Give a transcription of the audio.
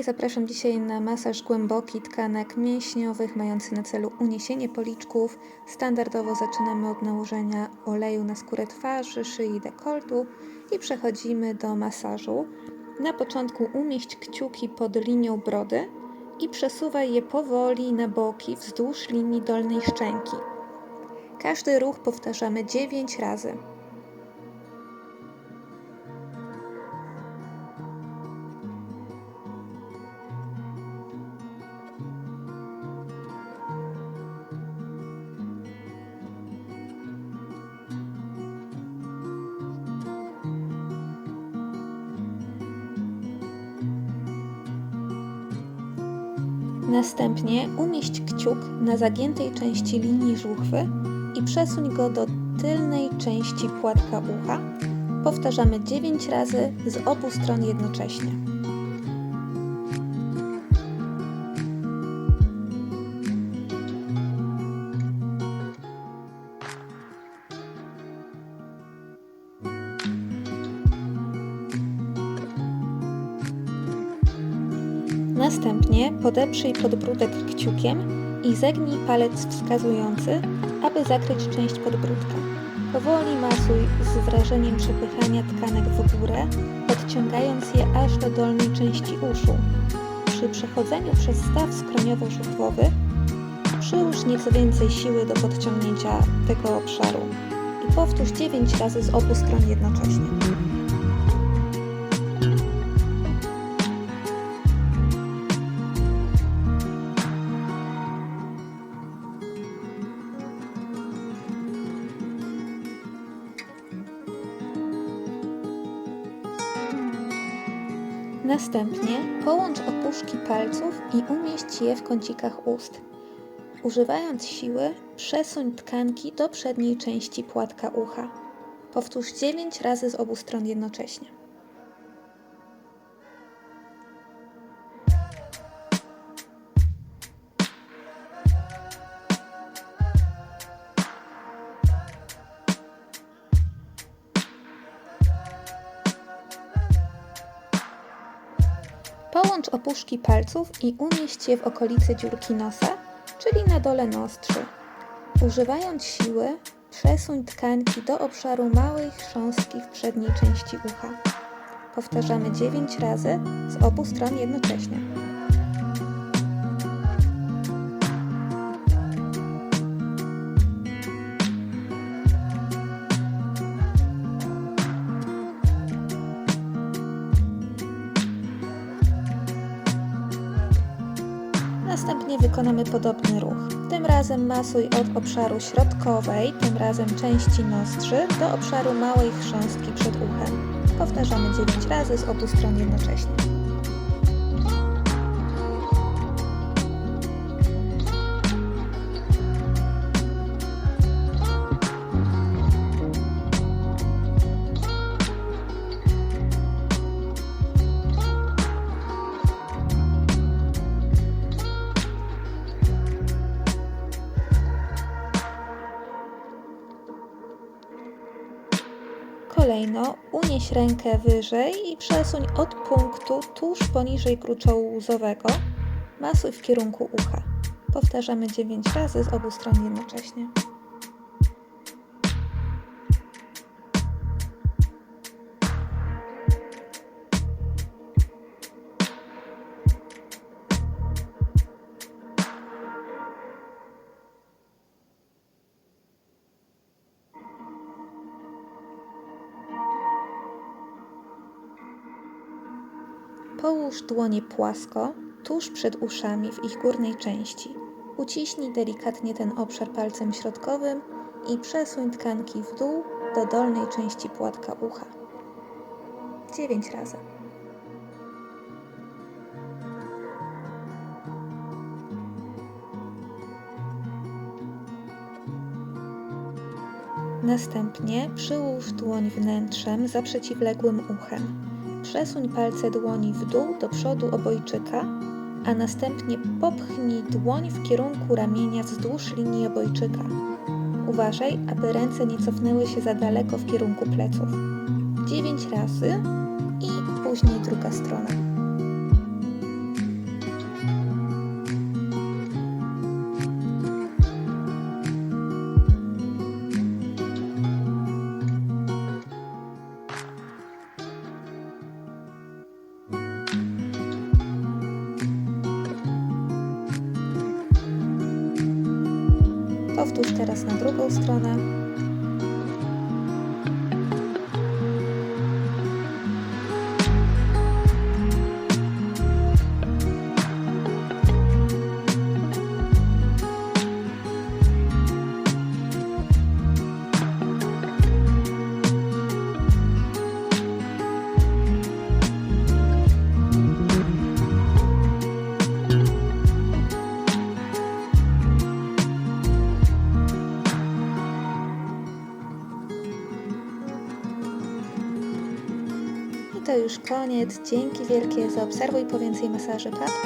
Zapraszam dzisiaj na masaż głęboki tkanek mięśniowych mający na celu uniesienie policzków. Standardowo zaczynamy od nałożenia oleju na skórę twarzy, szyi i dekoltu i przechodzimy do masażu. Na początku umieść kciuki pod linią brody i przesuwaj je powoli na boki wzdłuż linii dolnej szczęki. Każdy ruch powtarzamy 9 razy. Następnie umieść kciuk na zagiętej części linii żuchwy i przesuń go do tylnej części płatka ucha. Powtarzamy 9 razy z obu stron jednocześnie. Następnie podeprzyj podbródek kciukiem i zegnij palec wskazujący, aby zakryć część podbródka. Powoli masuj z wrażeniem przepychania tkanek w górę, podciągając je aż do dolnej części uszu. Przy przechodzeniu przez staw skroniowo-żuchwowy przyłóż nieco więcej siły do podciągnięcia tego obszaru i powtórz 9 razy z obu stron jednocześnie. Następnie połącz opuszki palców i umieść je w kącikach ust. Używając siły, przesuń tkanki do przedniej części płatka ucha. Powtórz 9 razy z obu stron jednocześnie. Połącz opuszki palców i umieść je w okolicy dziurki nosa, czyli na dole nostrzy. Używając siły, przesuń tkanki do obszaru chrząstki w przedniej części ucha. Powtarzamy 9 razy z obu stron jednocześnie. Następnie wykonamy podobny ruch. Tym razem masuj od obszaru środkowej, tym razem części nostrzy, do obszaru małej chrząstki przed uchem. Powtarzamy 9 razy z obu stron jednocześnie. Kolejno unieś rękę wyżej i przesuń od punktu tuż poniżej gruczołu łzowego. Masuj w kierunku ucha. Powtarzamy 9 razy z obu stron jednocześnie. Połóż dłonie płasko, tuż przed uszami w ich górnej części. Uciśnij delikatnie ten obszar palcem środkowym i przesuń tkanki w dół do dolnej części płatka ucha. 9 razy. Następnie przyłóż dłoń wnętrzem za przeciwległym uchem. Przesuń palce dłoni w dół do przodu obojczyka, a następnie popchnij dłoń w kierunku ramienia wzdłuż linii obojczyka. Uważaj, aby ręce nie cofnęły się za daleko w kierunku pleców. 9 razy i później druga strona. Powtórz teraz na drugą stronę. To już koniec. Dzięki wielkie. Zaobserwuj po więcej masaży. Pa!